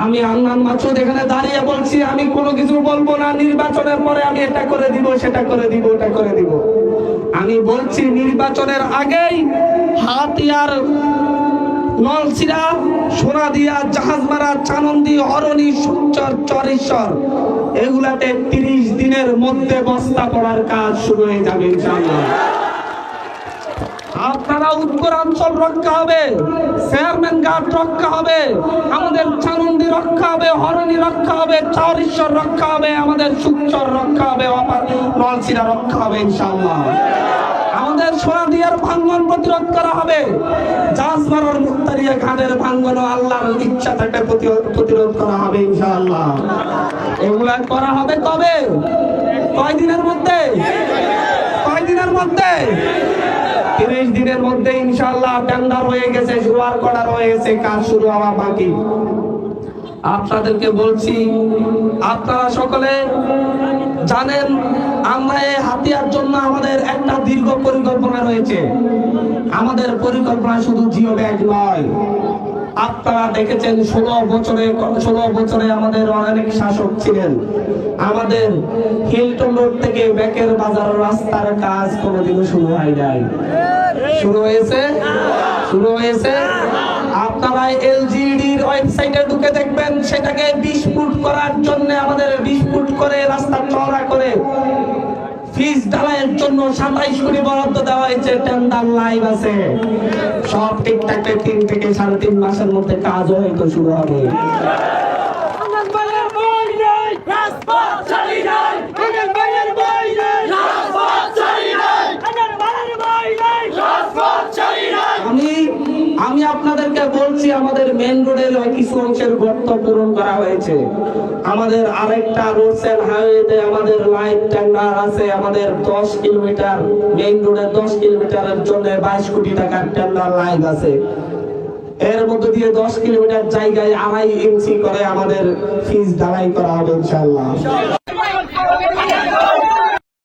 আমি আন্নান মাসুদ এখানে দাঁড়িয়ে বলছি, আমি কোনো কিছু বলব না, নির্বাচনের পরে আমি এটা করে দিব, সেটা করে দিব, ওটা করে দিব। আমি বলছি, নির্বাচনের আগেই হাতিয়ার নলসিরা, সোনাদিয়া, জাহাজমারা, চানন্দি, অরণি সুচর চরেশ্বর, এগুলাতে তিরিশ দিনের মধ্যে বস্তা পড়ার কাজ শুরু হয়ে যাবে আপনারা উত্তরাঞ্চল রক্ষা হবে, চেয়ারম্যান গার্ড রক্ষা হবে, আমাদের চানন্দি রক্ষা হবে, হরণি রক্ষা হবে, চারিশ্বর রক্ষা হবে, আমাদের সুচর রক্ষা হবে, অপার নলসিরা রক্ষা হবে, ইনশাআল্লাহ। আমাদের সোনাদিয়ার ভাঙ্গন প্রতিরোধ করা হবে। জাহাজমারার মুক্তারিয়া ঘাটের ভাঙ্গন আল্লাহর ইচ্ছা প্রতি- প্রতিরোধ করা হবে, ইনশাআল্লাহ। এগুলা করা হবে কবে? কয় দিনের মধ্যে? কয় দিনের মধ্যে? তিরিশ দিনের মধ্যে ইনশাল্লাহ টেন্ডার হয়ে গেছে, জোয়ার করার হয়ে গেছে, কাজ শুরু হওয়া বাকি। আপনাদেরকে বলছি, আপনারা সকলে জানেন, আমরা হাতিয়ার জন্য আমাদের একটা দীর্ঘ পরিকল্পনা রয়েছে। আমাদের পরিকল্পনা শুধু জিও ব্যাগ নয় আপনারা দেখেছেন ষোলো বছরে ষোলো বছরে আমাদের অনেক শাসক ছিলেন। আমাদের হিলটন রোড থেকে ব্যাকের বাজার রাস্তার কাজ কোনোদিনও শুরু হয় নাই। শুরু হয়েছে? শুরু হয়েছে? আপনারা এলজিডির ওয়েবসাইটে ঢুকে দেখবেন, সেটাকে বিশ ফুট করার জন্য আমাদের বিশ ফুট করে রাস্তা চওড়া করে ফিস ঢালাইয়ের জন্য সাতাইশ কোটি বরাদ্দ দেওয়া হয়েছে, টেন্ডার লাইভ আছে। সব ঠিকঠাক তিন থেকে সাড়ে তিন মাসের মধ্যে কাজও হয়তো শুরু হবে। আমি আপনাদেরকে বলছি, আমাদের মেন রোডের কিছু অংশের গর্ত পূরণ করা হয়েছে। আমাদের আরেকটা রোডস এন্ড হাইওয়েতে আমাদের লাইট টেন্ডার আছে, আমাদের দশ কিলোমিটার মেইন রোডের দশ কিলোমিটারের জন্য বাইশ কোটি টাকার টেন্ডার লাইন আছে। এর মধ্যে দিয়ে দশ কিলোমিটার জায়গায় আড়াই ইঞ্চি করে আমাদের ফিজ দাঁড়াই করা হবে ইনশাল্লাহ